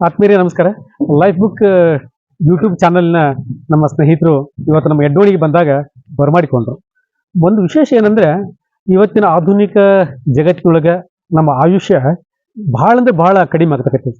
ಆತ್ಮೀಯರೇ, ನಮಸ್ಕಾರ. Life book YouTube ಚಾನೆಲ್ನ ನಮ್ಮ ಸ್ನೇಹಿತರು ಇವತ್ತು ನಮ್ಮ ಎಡ್ಡೋಳಿಗೆ ಬಂದಾಗ ಬರಮಾಡಿಕೊಂಡ್ರು. ಒಂದು ವಿಶೇಷ ಏನಂದ್ರೆ, ಇವತ್ತಿನ ಆಧುನಿಕ ಜಗತ್ತಿನೊಳಗೆ ನಮ್ಮ ಆಯುಷ್ಯ ಭಾಳ ಅಂದ್ರೆ ಭಾಳ ಕಡಿಮೆ ಆಗ್ತಕ್ಕಂಥ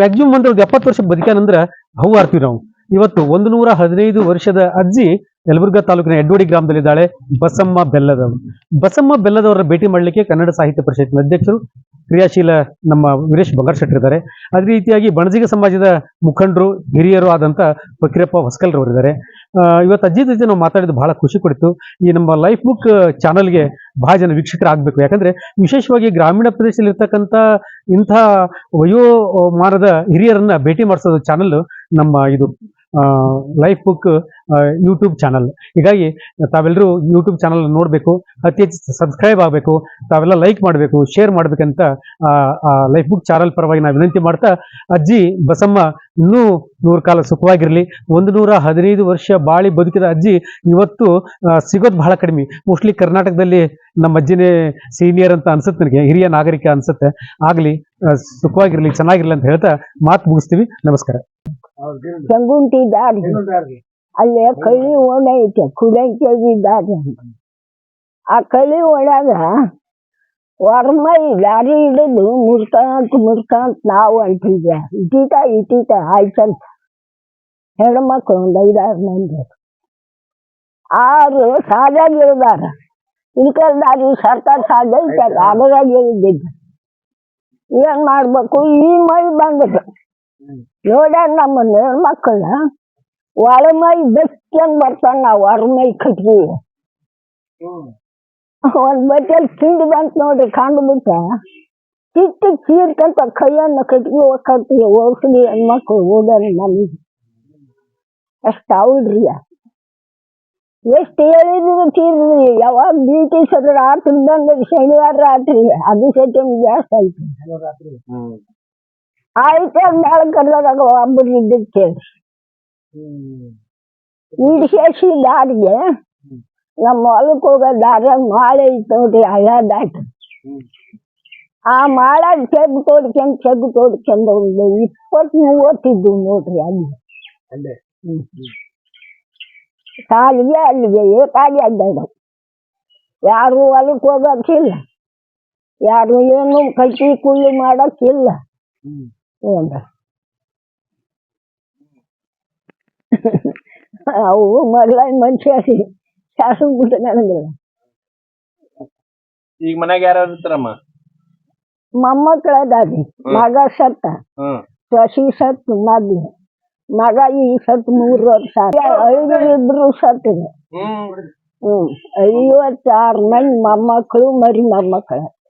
ಮ್ಯಾಕ್ಸಿಮಮ್ ಒಂದು ಎಪ್ಪತ್ತು ವರ್ಷ ಬದುಕಾನಂದ್ರೆ ಹೂ ಆರ್ತೀವಿ ನಾವು. ಇವತ್ತು ಒಂದು ನೂರ ಹದಿನೈದು ವರ್ಷದ ಅಜ್ಜಿ ಯಲಬುರ್ಗಾ ತಾಲೂಕಿನ ಎಡ್ಡೋಡಿ ಗ್ರಾಮದಲ್ಲಿದ್ದಾಳೆ ಬಸಮ್ಮ ಬೆಲ್ಲದವರು. ಬಸಮ್ಮ ಬೆಲ್ಲದವರ ಭೇಟಿ ಮಾಡಲಿಕ್ಕೆ ಕನ್ನಡ ಸಾಹಿತ್ಯ ಪರಿಷತ್ತಿನ ಅಧ್ಯಕ್ಷರು ಕ್ರಿಯಾಶೀಲ ನಮ್ಮ ವೀರೇಶ್ ಬಂಗಾರ ಶೆಟ್ಟರ್ ಇದ್ದಾರೆ. ಅದೇ ರೀತಿಯಾಗಿ ಬಣಜಿಗ ಸಮಾಜದ ಮುಖಂಡರು ಹಿರಿಯರು ಆದಂತ ಫಕೀರಪ್ಪ ಹೊಸಕಲ್ರು ಇದ್ದಾರೆ. ಆ, ಇವತ್ತು ಅಜ್ಜಿ ಜೊತೆ ನಾವು ಮಾತಾಡಿದ್ದು ಬಹಳ ಖುಷಿ ಕೊಡ್ತು. ಈ ನಮ್ಮ ಲೈಫ್ ಬುಕ್ ಚಾನಲ್ಗೆ ಬಹಳ ಜನ ವೀಕ್ಷಕರಾಗಬೇಕು ಯಾಕಂದ್ರೆ ವಿಶೇಷವಾಗಿ ಗ್ರಾಮೀಣ ಪ್ರದೇಶದಲ್ಲಿ ಇರ್ತಕ್ಕಂಥ ಇಂಥ ವಯೋಮಾನದ ಹಿರಿಯರನ್ನ ಭೇಟಿ ಮಾಡಿಸೋದು ಚಾನಲ್ ನಮ್ಮ ಇದು ಲೈಫ್ ಬುಕ್ ಯೂಟ್ಯೂಬ್ ಚಾನಲ್ ಹೀಗಾಗಿ ತಾವೆಲ್ಲರೂ ಯೂಟ್ಯೂಬ್ ಚಾನಲ್ ನೋಡಬೇಕು, ಅತಿ ಹೆಚ್ಚು ಸಬ್ಸ್ಕ್ರೈಬ್ ಆಗಬೇಕು, ತಾವೆಲ್ಲ ಲೈಕ್ ಮಾಡಬೇಕು ಶೇರ್ ಮಾಡಬೇಕಂತ ಲೈಫ್ ಬುಕ್ ಚಾನಲ್ ಪರವಾಗಿ ನಾವು ವಿನಂತಿ ಮಾಡ್ತಾ, ಅಜ್ಜಿ ಬಸಮ್ಮ ಇನ್ನೂ ನೂರು ಕಾಲ ಸುಖವಾಗಿರಲಿ. ಒಂದು ನೂರ ವರ್ಷ ಬಾಳಿ ಬದುಕಿದ ಅಜ್ಜಿ ಇವತ್ತು ಸಿಗೋದು ಬಹಳ ಕಡಿಮೆ. ಮೋಸ್ಟ್ಲಿ ಕರ್ನಾಟಕದಲ್ಲಿ ನಮ್ಮ ಅಜ್ಜಿನೇ ಸೀನಿಯರ್ ಅಂತ ಅನ್ಸುತ್ತೆ ನನಗೆ, ಹಿರಿಯ ನಾಗರಿಕ ಅನ್ಸುತ್ತೆ. ಆಗಲಿ ಸುಖವಾಗಿರಲಿ, ಚೆನ್ನಾಗಿರಲಿ ಅಂತ ಹೇಳ್ತಾ ಮಾತು ಮುಗಿಸ್ತೀವಿ. ನಮಸ್ಕಾರ. ಚಂಗುಂಟಿ ದಾರಿ ಅಲ್ಲೇ ಕಳಿ ಓಡ ಐತೆ ಕುಡಂಚಿ ದಾರಿ ಆ ಕಳಿ ಒಳಗ ವರ್ಮೈ ದಾರಿ ಹಿಡಿದು ಮುರ್ಕಂತ ಮುರ್ಕಂತ ನಾವು ಅಂತಿದ್ದೆ ಇಟೀಟ ಇಟೀಟ ಆಯ್ತಂತ ಹೆಣ್ಮಕ್ಳು ಒಂದು ಐದಾರು ಮಂದಿ. ಆರು ಸಾಲಾಗಿ ಇಳ್ದಾರ ಇಳ್ಕಲ್ ದಾರಿ ಸರ್ಕಾರ ಸಾಲ ಐತೆ ಅದ್ರಾಗ ಇಳಿದಿದ್ದು ಏನ್ ಮಾಡ್ಬೇಕು? ಈ ಮೈ ಬಂದ್ಬಿಟ್ಟು ನೋಡ ನಮ್ಮ ಹೆಣ್ಮಕ್ಳ ಒಳಮೈ ಬೆಚ್ಚಂಗ್ ಬರ್ತಾನ ನಾವು ಹೊರಮೈ ಕಟ್ಗಿ ಒಂದ್ ಬಟ್ಟೆಲ್ ತಿಂಡಿ ಬಂತ ನೋಡ್ರಿ ಕಂಡ್ಬಿಟ್ಟ ಚಿಟ್ಟಿ ಚೀರ್ಕಂತ ಕೈಯನ್ನ ಕಟ್ಗಿ ಹೋಗ್ಕಂತೀವಿ ಓಡ್ಸ್ಲಿ ಹೆಣ್ಮಕ್ಳು ಓದನ್ ನಮಗೆ ಅಷ್ಟ ಹೌದ್ರಿ ಎಷ್ಟು ಹೇಳಿದ್ರು ತೀರ್ರಿ ಯಾವಾಗ ಬೀಟಿ ಸದ್ರ ರಾತ್ರಿ ಬಂದ ಶನಿವಾರ ರಾತ್ರಿ ಅದು ಸತ್ಯ ಜಾಸ್ತಿ ಆಯ್ತು ಆಯ್ತು ನಾಳೆ ಕರ್ದಾಗ ಒಬ್ಬರು ಇದ್ದಕ್ಕೆ ಇಡಿಸಿ ದಾರಿಗೆ ನಮ್ಮ ಹೊಲಕ್ಕೆ ಹೋಗೋ ದಾರ್ಯಾಗ ಮಾಳೆ ಇತ್ತು ನೋಡ್ರಿ ಹಳ್ಳ ದಾಟಿ ಆ ಮಾಳ ಚೆಗ್ ತೋಡ್ಕೊಂಡ್ ಚೆಗ್ ತೋಡ್ಕೊಂಡ್ ಒಂದು ಇಪ್ಪತ್ ಮೂವತ್ತಿದ್ದು ನೋಡ್ರಿ ಅಲ್ಲಿ ಹ್ಮ್. ಸಾಲಿಗೆ ಅಲ್ಲಿಗೆ ಏಕಾಗಿ ಅಡ್ಡಾಡವು ಯಾರು ಹೊಲಕ್ಕೆ ಹೋಗಕ್ಕಿಲ್ಲ ಯಾರು ಏನು ಕಟ್ಟಿ ಕುಳ್ಳಿ ಮಾಡಕ್ಕಿಲ್ಲ ಏನ್ರ ಅವು ಮೊದಲ ಮನುಷ್ಯ ಶಾಸನ ಬಿಟ್ಟು ನನಗಿಲ್ಲ ಈಗ ಮನ್ಯಾಗ ಯಾರು ಇರ್ತಾರಮ್ಮ ಮೊಮ್ಮಕ್ಕಳ ಅದಾರಿ ಮಗ ಸತ್ತ ಹ್ಮ್ ಸಸಿ ಸತ್ತು ಮೊದ್ಲು ಮಗ ಈಗ ಸತ್ತು ಮೂರು ವರ್ಷ ಐದು ಇಬ್ರು ಸತ್ತಿದೆ ಹ್ಮ್ ಹ್ಮ್ ಐವತ್ತಾರು ಮಂದಿ ಮೊಮ್ಮಕ್ಕಳು ಮರಿ ಮೊಮ್ಮಕ್ಕಳು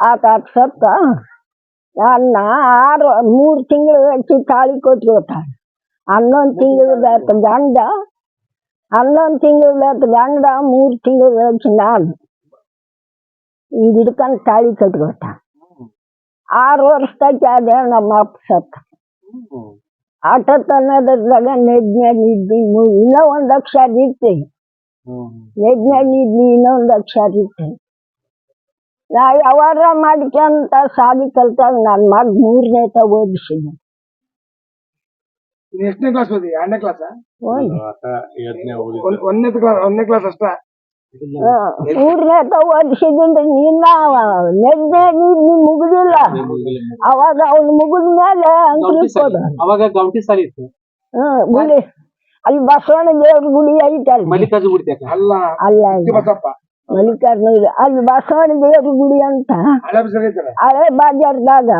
ಆತ ಸತ್ತ. ಅನ್ನ ಆರು ಮೂರು ತಿಂಗಳು ಹೆಚ್ಚು ತಾಳಿ ಕೊಟ್ಬಿಟ್ಟ ಹನ್ನೊಂದು ತಿಂಗಳದಾತ ಗಂಡ. ಹನ್ನೊಂದು ತಿಂಗಳದಾತ ಗಂಡ ಮೂರು ತಿಂಗಳು ಹಚ್ಚಿ ನಾನು. ಈಗ ಹಿಡ್ಕೊಂಡು ತಾಳಿ ಕಟ್ಬಿಟ್ಟ ಆರು ವರ್ಷದ ಅದೇ ನಮ್ಮ ಅಪ್ಪ ಸತ್ತ. ಆಟ ತನ್ನದ್ರಾಗ ನೆಜ್ಞ ನಿದ್ದಿ ಇನ್ನೂ ಒಂದು ಅಕ್ಷರ ಇರ್ತೀನಿ. ನೆಜ್ಞ ನಿದ್ದಿ ಇನ್ನೊಂದು ಅಕ್ಷರ ಇತ್ತು ನಾ ಯಾವಾರ ಮಾಡ್ಕೊಂತ ಸಾಲಿ ಕಲ್ತಾಗ ನಾನ್ ಮಗ ಮೂರನೇ ತ ಓದಿಸಿದ್ದೆ ಎಷ್ಟನೇ ಕ್ಲಾಸ್ ಓದಿ ಎರಡನೇ ಕ್ಲಾಸ್ ಒಂದನೇ ಕ್ಲಾಸ್ ಒಂದನೇ ಕ್ಲಾಸ್ ಅಷ್ಟ? ಮೂರನೇ ತ ಓದಿಸಿದ್ರೆ ನಿನ್ನ ನೀನು ಮುಗುದಿಲ್ಲ. ಅವಾಗ ಅವ್ನು ಮುಗಿದ ಮೇಲೆ ಅವಾಗ ಗೌಟಿ ಸಾಲಿ ಇತ್ತು. ಹ್ಮ್ ಗುಡಿ ಅಲ್ಲಿ ಬಸವಣ್ಣ ದೇವ್ರ ಗುಡಿ ಐತೆ ಗುಡಿತ್ಯಾಕ ಅಲ್ಲ ಅಲ್ಲ. ಬಸಪ್ಪ. ಮಲ್ಲಿಕಾರ್ಜುನ ಇದೆ. ಅಲ್ಲಿ ಬಸವಣ್ಣ ದೇವ್ರ ಗುಡಿ ಅಂತ. ಹಳೆ ಹಳೆ ಬಾಜಾರ್ದಾಗ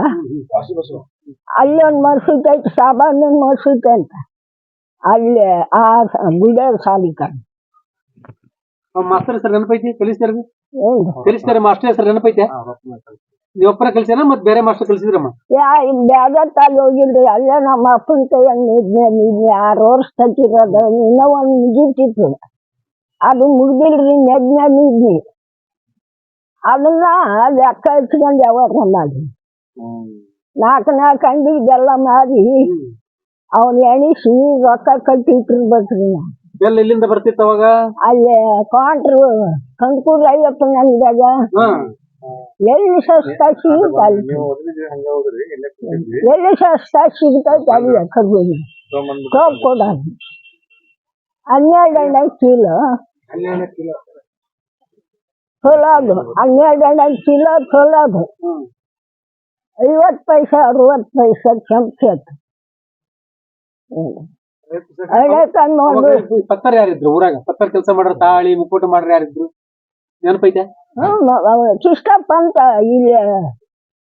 ಅಲ್ಲಿ ಒಂದು ಮಸೂತಿ ಐತಿ ಸಾಬಾನ್ ಮಸೂತಿ ಅಂತ. ಅಲ್ಲಿ ಆ ಗುಡಿಯಾಗ ಸಾಲಿ ಕಣ್ ಮಾಸ್ತರ್ ಹೆಸರು ನೆನಪೈತಿ? ಕಲಿಸ್ತಾರ ಏನು ಕಲಿಸ್ತಾರ ಮಾಸ್ಟರ್ ಹೆಸರು ನೆನಪೈತೆ? ನೀವ್ ಒಬ್ಬರ ಕಲ್ಸಿನ ಮತ್ ಬೇರೆ ಮಾಸ್ಟರ್ ಕಲ್ಸಿದ್ರಮ್ಮ? ಯಾ ಬ್ಯಾದ ತಾಲಿ ಹೋಗಿಲ್ರಿ. ಅಲ್ಲೇ ನಮ್ಮ ಅಪ್ಪನ ಕೈಯಲ್ಲಿ ನಿದ್ನೆ ಆರು ವರ್ಷ ತಟ್ಟಿರೋದು. ಇನ್ನೂ ಒಂದು ಮುಗಿತಿತ್ತು ಅದು ಮುಗ್ದಿಲ್ರಿ ನೆದ್ನೆ ಇದ್ವಿ ಅದನ್ನ ಲೆಕ್ಕ ಇಟ್ಕೊಂಡು ಯಾವಾಗ ಮಾಡಿ ನಾಲ್ಕು ನಾಲ್ಕು ಅಂಗಡಿಗೆಲ್ಲ ಮಾಡಿ ಅವನ್ ಎಣಿಸಿ ರೊಕ್ಕ ಕಟ್ಟಿಟ್ಟಿರ್ಬೇಕ್ರಿ ನಾ. ಎಲ್ಲ ಎಲ್ಲಿಂದ ಬರ್ತಿತ್ತು ಅವಾಗ? ಅಲ್ಲಿ ಕಾಂಟ್ರು ಕಂಕೂರ್ ಐವತ್ತು ಅಂಗಡಿಯಾಗ ಹಾ. ಎಲ್ಲಿ ಸಸ್ತ ಸಿಗುತ್ತಲ್ಲ ಎಲ್ಲಿ ಸಸ್ತ ಸಿಗ್ತೈತೆ ಅಲ್ಲಿ ಕರ್ಬೋದು ತಗೊಂಬಂದ್ಬಿಟ್ಟು ಸೋಪ್ ಕೊಡ ಹನ್ನೆರಡು ಎಣ್ಣೆ ಕಿಲೋ. ಹನ್ನೆರಡು ಕಿಲೋ ಚಲೋ ಅದು ಹನ್ನೆರಡು ಎಣ್ಣೆ ಕಿಲೋ ಚಲೋ ಅದು ಐವತ್ತು ಪೈಸೆ ಅರವತ್ತು ಪೈಸೆ ಅವಾಗ ಪತ್ತರ್ ಯಾರಿದ್ರು ಊರಾಗ? ಪತ್ತರ್ ಕೆಲಸ ಮಾಡ್ರ ತಾಳಿ ಮುಕ್ಕೋಟ ಮಾಡ್ರ ಯಾರಿದ್ರು? ನೆನಪೈತೆ ಕಿಷ್ಟಪ್ಪ ಅಂತ ಇಲ್ಲಿ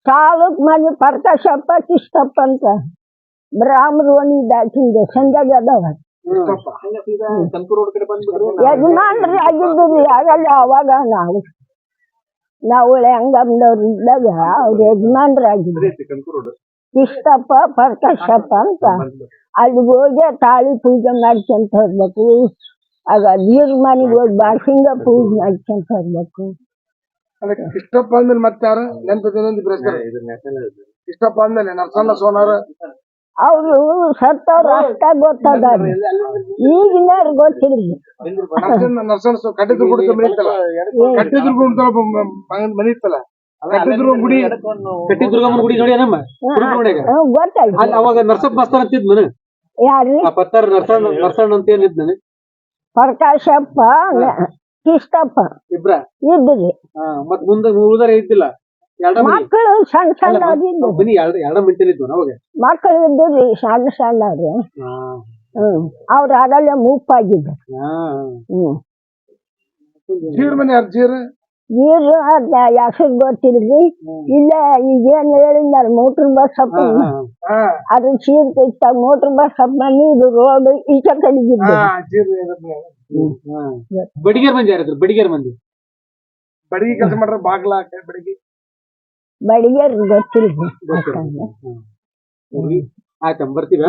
ತಾಲೂಕ್ ಮನೆ ಪ್ರಕಾಶಪ್ಪ ಕಿಷ್ಟಪ್ಪ ಅಂತ. ಬ್ರಾಹ್ಮರು ಒಂದು ದಾಟಿಂದೆ ಸಂಜೆಗೆ ಅದಾವ. ಯಜಮಾನ್ರಿ ಆಗಲ್ಲ ಅವಾಗ ನಾವು ನಾವು ಹೆಂಗಮ್ದವ್ರು ಇದ್ದಾಗ ಅವ್ರ ಯಜಮಾನ್ರಾಗಿದ್ರು ಕನ್ಕೂರು ಇಷ್ಟಪ್ಪ ಪರ್ಕಶಪ್ಪ ಅಂತ. ಅಲ್ಲಿ ಹೋಗಿ ತಾಳಿ ಪೂಜೆ ಮಾಡ್ಕೊಂತ ಹೋಗ್ಬೇಕು. ಆಗ ದೀರ್ ಮನೆಗೆ ಹೋಗಿ ಬಾಸಿಂಗ ಪೂಜೆ ಮಾಡ್ಕೊಂತ ಹೋಗ್ಬೇಕು. ಇಷ್ಟಪ್ಪ ಅಂದ್ರೆ ಮತ್ತೆ ಯಾರು ನೆನ್ಪದ ಇಷ್ಟಪ್ಪ ಅಂದ್ಮೇಲೆ ನರಸಣ್ಣ ಸೋನಾರ ಅವರು ಸತ್ತವ್ರು ಅಷ್ಟ ಗೊತ್ತದ ಈಗಿನವ್ರು ಗೊತ್ತಿಲ್ಲ. ನರಸಣ್ಣ ನರಸಣ್ಣ ಸೋ ಕಟ್ಟಿದ್ರು ಗುಡಿ ಕಟ್ಟಿದ್ರು ಗುಡಿ ಮನೆ ಇತ್ತಲ್ಲ? ಕಟ್ಟಿದ್ರು ಗುಡಿ. ಕಟ್ಟಿ ದುರ್ಗಮ್ಮನ ಗುಡಿ ನೋಡಿ ನಮ್ಮ ಕುರುಬರೋಡ್ಯಾಗ. ಗೊತ್ತಾಯ್ತು. ಅಲ್ಲಿ ಅವಾಗ ನರ್ಸಪ್ಪ ಅಂತಿದ್ ನಾನು ಪತ್ತರ್ ನರ್ಸಣ್ಣ ನರ್ಸಣ್ಣ ಅಂತ ಏನಿದ್ ನಾನು ಪ್ರಕಾಶಪ್ಪ ಕಿಷ್ಟಪ್ಪ. ಇಬ್ರ? ಇದ್ರಿ. ಹಾ ಮತ್ ಮುಂದೆ ಉಳಿದ್ರೆ ಇದ್ದಿಲ್ಲ ಮನಿ ಮಕ್ಕಳು ಸಣ್ಣ ಸಣ್ಣ ಇದ್ದು ಬನ್ನಿ ಎರಡ ಎರಡ ಮಂಚಲ್ ಇದ್ವು ಅವಾಗ ಮಕ್ಕಳು ಸಣ್ಣ ಸಣ್ಣ ಹ್ಮ್. ಅದಲ್ಲ ಅದಲ್ಲೇ ಮುಪ್ಪಾಗಿದ್ದು ಹ್ಮ್. ಜೀರ್ ಮನೆ ಯಾರು ಜೀರ್? ನೀರು ಅದ್ನ ಹೆಸರು ಗೊತ್ತಿಲ್ರಿ ಇಲ್ಲ ಈಗೇನ್ ಹೇಳಿದ್ದಾರೆ ಮೋಟ್ರ್ ಬಸ್ ಹಪ್ಪ ಹಾ, ಹಾ. ಹಾ. ಅದು ಸೀರ್ ತೆಗ್ತಾ ಮೋಟ್ರ್ ಬಸ್ ಹಪ್ಪ ಇದು ರೋಡ್ ಈಚೆ ಕಡೆಗಿದ್ದು. ಬಡಿಗೇರ್ ಮಂದಿ ಯಾರಿದ್ರು? ಬಡಿಗೆರ್ ಮಂದಿ? ಬಡಗಿ ಕೆಲಸ ಮಾಡ್ರ ಬಾಗ್ಲ ಬಡಗಿ. ಬಡಿಗೆ ಗೊತ್ತಿಲ್ರಿ ಆಯ್ತಮ್ಮ ಬರ್ತೀವಿ